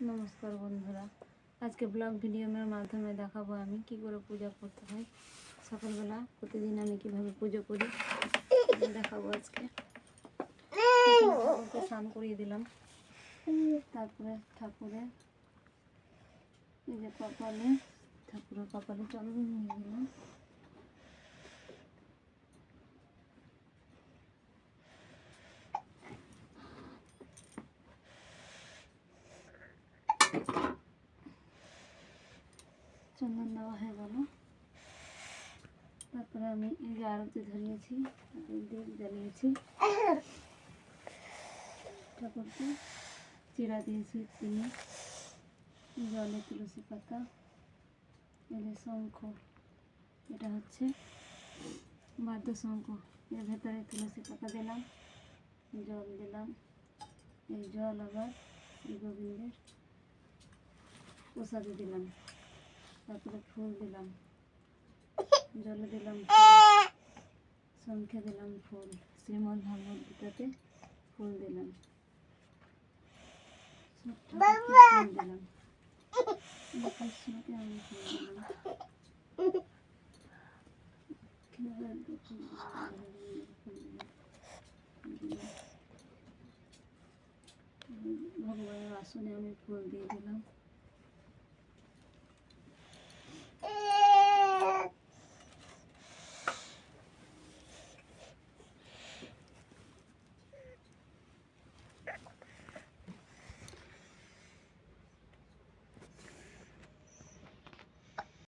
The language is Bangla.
নমস্কার বন্ধুরা। আজকে ব্লগ ভিডিওর মাধ্যমে দেখাবো আমি কি করে পূজা করতে হয়। সকালবেলা প্রতিদিন আমি কীভাবে পুজো করি দেখাবো আজকে। স্নান করিয়ে দিলাম। তারপরে ঠাকুরের যে কপালে, ঠাকুরের কপালে চন্দন নিয়ে দিলাম চন্দন দেওয়া হয়ে গেল। তারপরে আমি এই যে আরতি ধরিয়েছি দীপ জ্বালিয়েছি। ঠাকুরকে চিরা দিয়েছি, চিনি, জলে তুলসী পাতা এলে শঙ্খ, এটা হচ্ছে বাদ্য শঙ্খ। এর ভেতরে তুলসী পাতা দিলাম, জল দিলাম। এই জল আবার গোবিন্দের প্রসাদে দিলাম। তারপরে ফুল দিলাম। জলে দিলাম শঙ্খে দিলাম ফুল। শ্রীমদ ভাগবত গীতাতে ফুল দিলাম। ফুল দিলাম, ফুল দিলাম। ভগবানের আসনে আমি ফুল দিয়ে দিলাম।